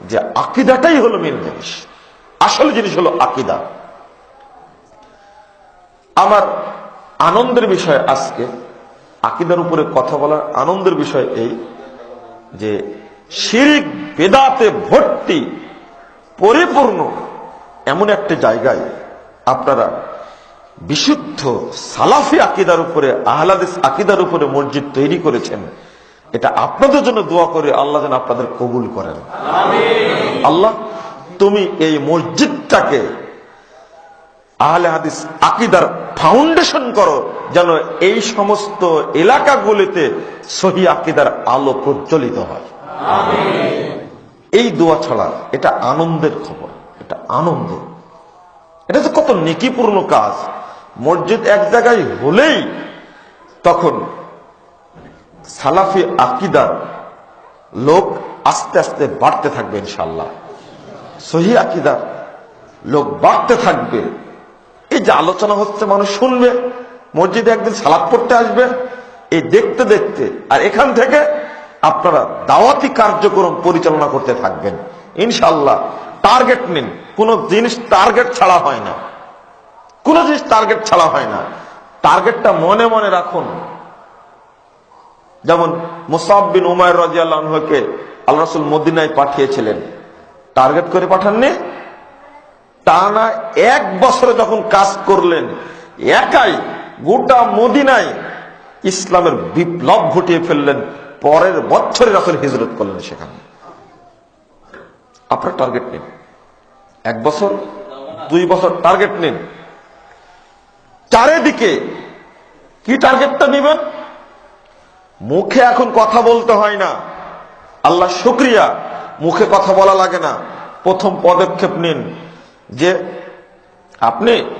যে আকিদাটাই হলো মেন জিনিস। আসল জিনিস হলো আকিদা। আমার আনন্দের বিষয় আজকে, আকিদার উপরে কথা বলার আনন্দের বিষয় এই যে শিরিক বেদাতে ভর্তি, পরিপূর্ণ এমন একটা জায়গায় আপনারা বিশুদ্ধ সালাফি আকিদার উপরে, আহলাদিস আকিদার উপরে মসজিদ তৈরি করেছেন। এটা আপনাদের জন্য দোয়া করে আল্লাহ যেন আপনাদের কবুল করেন। আল্লাহ, তুমি এই মসজিদটাকে আহলে হাদিস আকিদার ফাউন্ডেশন করো, যেন এই সমস্ত এলাকাগুলিতে সহি আকিদার আলো প্রজ্বলিত হয়। এই দোয়া ছাড়া এটা আনন্দের খবর, এটা আনন্দ। এটা তো কত নেকিপূর্ণ কাজ। মসজিদ এক জায়গায় হলেই তখন সালাফি আকিদার লোক আস্তে আস্তে বাড়তে থাকবে ইনশাল্লাহ সহি আকিদার লোক বাড়তে থাকবে। এই যে আলোচনা হচ্ছে, মানুষ শুনবে, মসজিদে একদিন সালাদ পড়তে আসবে, এই দেখতে দেখতে, আর এখান থেকে আপনারা দাওয়াতি কার্যক্রম পরিচালনা করতে থাকবেন। ইনশাল্লাহ টার্গেট নিন। কোন জিনিস টার্গেট ছাড়া হয় না। কোন জিনিস টার্গেট ছাড়া হয় না। টার্গেটটা মনে মনে রাখুন। যেমন মুসাববিন উমায় রাজিয়ালকে আল্লাহ রসুল মদিনায় পাঠিয়েছিলেন। টার্গেট করে পাঠাননি। টানা এক বছরে যখন কাজ করলেন, একাই গোটা মদিনায় ইসলামের বিপ্লব ঘটিয়ে ফেললেন। পরের বছরে রাসুল হিজরত করলেন সেখানে। আপনার টার্গেট নিন। এক বছর, দুই বছর টার্গেট নিন। চারিদিকে কি টার্গেটটা নেবেন? মুখে এখন কথা বলতে হয় না। আল্লাহ শুক্রিয়া, মুখে কথা বলা লাগে না। প্রথম পদক্ষেপ নিন যে আপনি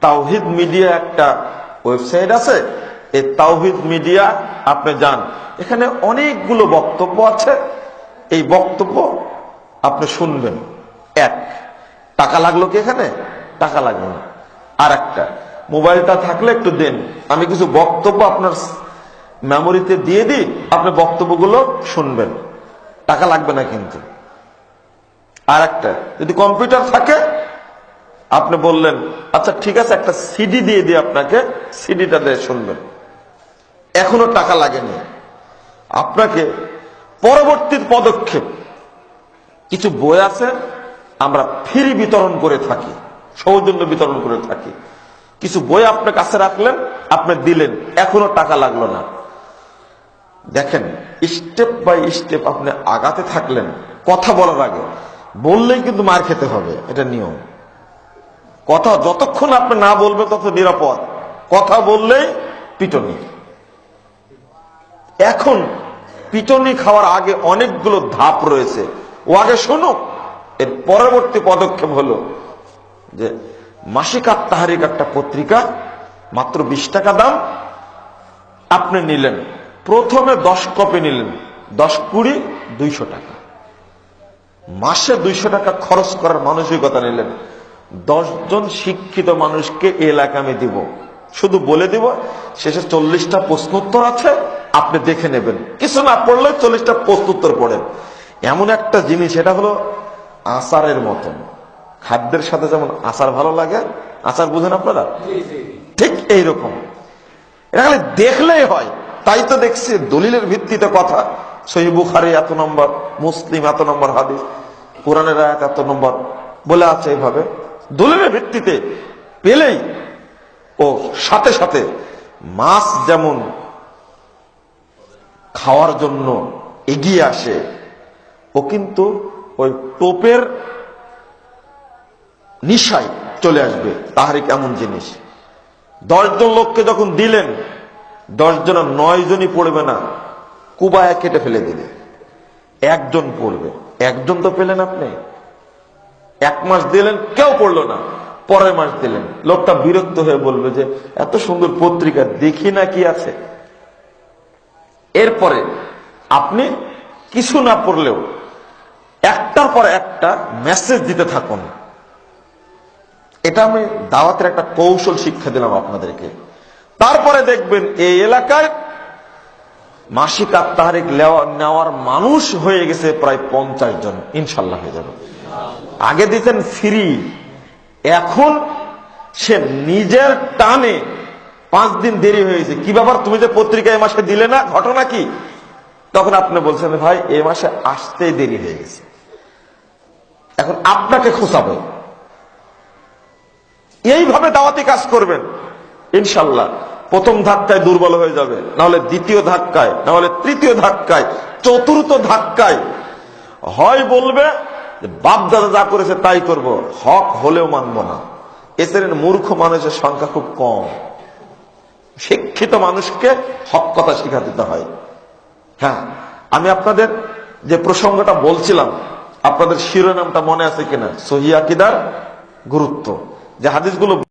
তাওহিদ মিডিয়া একটা ওয়েবসাইট আছে, এই তাওহিদ মিডিয়া আপনি যান। এখানে অনেকগুলো বক্তব্য আছে। এই বক্তব্য আপনি শুনবেন। এক, টাকা লাগল কি এখানে? টাকা লাগল না আর একটা মোবাইলটা থাকলে একটু দেন। আমি কিছু বক্তব্য আপনার মেমোরিতে দিয়ে দিই, আপনি বক্তব্যগুলো শুনবেন। টাকা লাগবে না কিন্তু। আর একটা, যদি কম্পিউটার থাকে, আপনি বললেন আচ্ছা ঠিক আছে, একটা সিডি দিয়ে দিই আপনাকে, সিডিটা দিয়ে শুনবেন। এখনও টাকা লাগেনি। আপনাকে পরবর্তী পদক্ষেপ, কিছু বই আছে, আমরা ফ্রি বিতরণ করে থাকি, সৌজন্য বিতরণ করে থাকি। কিছু বই আপনার কাছে রাখলেন, আপনি দিলেন, এখনও টাকা লাগল না। দেখেন স্টেপ বাই স্টেপ আপনি আগাতে থাকলেন, কথা বলার আগে। বললেই কিন্তু মার খেতে হবে, এটা নিয়ম। কথা যতক্ষণ আপনি না বলবেন, তত নিরাপদ। কথা বললেই পিটনি। এখন পিটনি খাওয়ার আগে অনেকগুলো ধাপ রয়েছে। ও আগে শুনুক এর পরবর্তী পদক্ষেপ হলো যে, মাসিক আত্মাহারিক একটা পত্রিকা, মাত্র বিশ টাকা দাম, আপনি নিলেন। প্রথমে দশ কপি নিলেন। দশ কুড়ি দুইশো টাকা। মাসে দুইশো টাকা খরচ করার মানসিকতা নিলেন। জন শিক্ষিত মানুষকে এলাকা আমি দিব। শুধু বলে দিব শেষে চল্লিশটা প্রশ্নোত্তর আছে আপনি দেখে নেবেন। কিছু না পড়লে চল্লিশটা প্রশ্নোত্তর পড়েন। এমন একটা জিনিস এটা হলো আচারের মতন। খাদ্যের সাথে যেমন আচার ভালো লাগে। আচার বুঝেন আপনারা? ঠিক এইরকম। এটা খালি দেখলেই হয়। তাই তো দেখছি, দলিলের ভিত্তিতে কথা। সহি বুখারি এত নম্বর, মুসলিম এত নম্বর হাদিস, কোরআনের আয়াত এত নম্বর, বলে আছে এইভাবে দলিলের ভিত্তিতে পেলেই ও সাথে সাথে মাছ যেমন খাওয়ার জন্য এগিয়ে আসে, ও কিন্তু ওই টোপের নিশায় চলে আসবে, তাহারিক এমন জিনিস। দশজন লোককে যখন দিলেন দশজন নয় জনই পড়বে না। কুবায় কেটে ফেলে দিলে একজন পড়বে। একজন তো পেলেন আপনি। এক মাস দিলেন, কেউ পড়ল না। পরের মাস দিলেন। লোকটা বিরক্ত হয়ে বলবে যে, এত সুন্দর পত্রিকা, দেখি না কি আছে? এরপরে আপনি কিছু না পড়লেও একটার পর একটা মেসেজ দিতে থাকুন। এটা আমি দাওয়াতের একটা কৌশল শিক্ষা দিলাম আপনাদেরকে। তারপরে দেখবেন এই এলাকায় মাসিক আত্মাহারিক নেওয়ার মানুষ হয়ে গেছে প্রায় পঞ্চাশ জন। ইনশাল্লাহ হয়ে যাবে। আগে দিতেন ফ্রি। এখন সে নিজের টানে পাঁচ দিন দেরি হয়েছে কি ব্যাপার? তুমি যে পত্রিকা এ মাসে দিলে না? ঘটনা কি? তখন আপনি বলছেন, ভাই, এ মাসে আসতেই দেরি হয়ে গেছে। এখন আপনাকে খোঁচাবে। এইভাবে দাওয়াতি কাজ করবেন। ইনশাল্লাহ। প্রথম ধাক্কায় দুর্বল হয়ে যাবে, নাহলে দ্বিতীয় ধাক্কায়, নাহলে তৃতীয় ধাক্কায়, চতুর্থ ধাক্কায়। হয় বলবে বাপ দাদা যা করেছে তাই করব, হক হলেও মানব না। এছাড়া মূর্খ মানুষের সংখ্যা খুব কম। শিক্ষিত মানুষকে হক কথা শিখা দিতে হয়। হ্যাঁ আমি আপনাদের যে প্রসঙ্গটা বলছিলাম, আপনাদের শিরোনামটা মনে আছে কিনা? সহিয়াকিদার গুরুত্ব। যে হাদিসগুলো